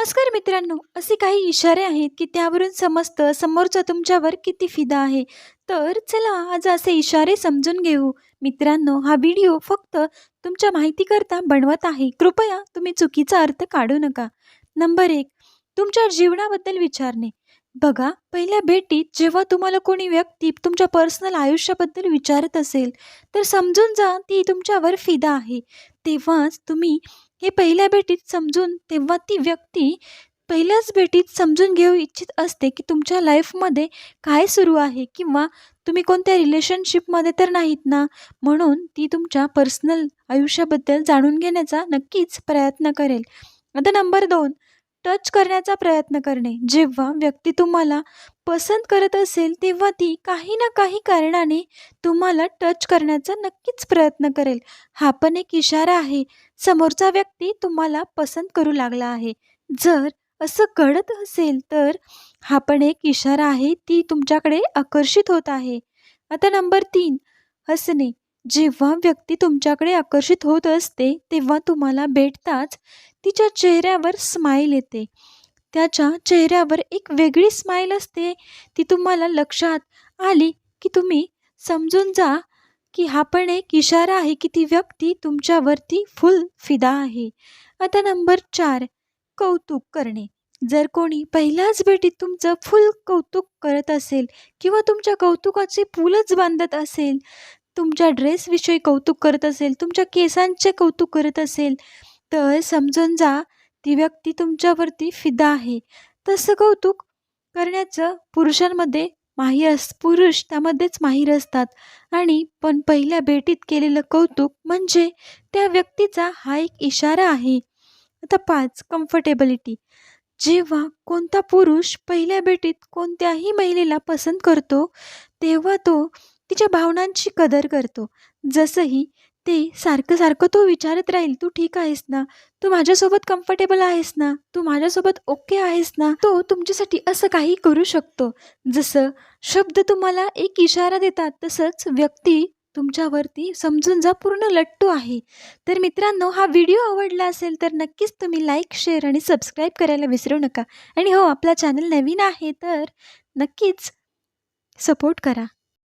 नमस्कार मित्रांनो. असे काही इशारे आहेत की त्यावरून समजतं समोरचा तुमच्यावर किती फिदा आहे. तर चला आज असे इशारे समजून घेऊ. मित्रांनो हा व्हिडिओ फक्त तुमच्या माहितीकरता बनवत आहे. कृपया तुम्ही चुकीचा अर्थ काढू नका. नंबर एक तुमच्या जीवनाबद्दल विचारणे. बघा पहिल्या भेटीत जेव्हा तुम्हाला कोणी व्यक्ती तुमच्या पर्सनल आयुष्याबद्दल विचारत असेल तर समजून जा ती तुमच्यावर फिदा आहे. तेव्हाच तुम्ही हे पहिल्या भेटीत समजून तेव्हा ती व्यक्ती पहिल्याच भेटीत समजून घेऊ इच्छित असते की तुमच्या लाईफमध्ये काय सुरू आहे किंवा तुम्ही कोणत्या रिलेशनशिपमध्ये तर नाहीत ना? म्हणून ती तुमच्या पर्सनल आयुष्याबद्दल जाणून घेण्याचा नक्कीच प्रयत्न करेल. आता नंबर दोन. टच करण्याचा प्रयत्न करणे. जेव्हा व्यक्ती तुम्हाला पसंत करत असेल तेव्हा ती काही ना काही कारणाने तुम्हाला टच करण्याचा नक्कीच प्रयत्न करेल. हा पण एक इशारा आहे. समोरचा व्यक्ती तुम्हाला पसंत करू लागला आहे. जर असं घडत असेल तर हा पण एक इशारा आहे. ती तुमच्याकडे आकर्षित होत आहे. आता नंबर तीन हसणे. जेव्हा व्यक्ती तुमच्याकडे आकर्षित होत असते तेव्हा तुम्हाला भेटताच तिच्या चेहऱ्यावर स्माईल येते. त्याच्या चेहऱ्यावर एक वेगळी स्माईल असते. ती तुम्हाला लक्षात आली की तुम्ही समजून जा की हा पण एक इशारा आहे की ती व्यक्ती तुमच्यावरती फुल फिदा आहे. आता नंबर चार कौतुक करणे. जर कोणी पहिल्याच भेटीत तुमचं फुल कौतुक करत असेल किंवा तुमच्या कौतुकाचे फुलच बांधत असेल तुमच्या ड्रेसविषयी कौतुक करत असेल तुमच्या केसांचे कौतुक करत असेल तर समजून जा ती व्यक्ती तुमच्यावरती फिदा आहे. तसं कौतुक करण्याचं पुरुषांमध्ये माहीर अस पुरुष त्यामध्येच माहीर असतात. आणि पण पहिल्या भेटीत केलेलं कौतुक म्हणजे त्या व्यक्तीचा हा एक इशारा आहे. आता पाच कम्फर्टेबिलिटी जेव्हा कोणता पुरुष पहिल्या भेटीत कोणत्याही महिलेला पसंत करतो तेव्हा तो तिच्या भावनांची कदर करतो. जसंही ते सारखं सारखं तो विचारत राहील तू ठीक आहेस ना? तू माझ्यासोबत कम्फर्टेबल आहेस ना? तू माझ्यासोबत ओके आहेस ना? तो तुमच्यासाठी असं काही करू शकतो. जसं शब्द तुम्हाला एक इशारा देतात तसंच व्यक्ती तुमच्यावरती समजून जा पूर्ण लट्टू आहे. तर मित्रांनो हा व्हिडिओ आवडला असेल तर नक्कीच तुम्ही लाईक शेअर आणि सबस्क्राईब करायला विसरू नका. आणि हो आपला चॅनल नवीन आहे तर नक्कीच सपोर्ट करा.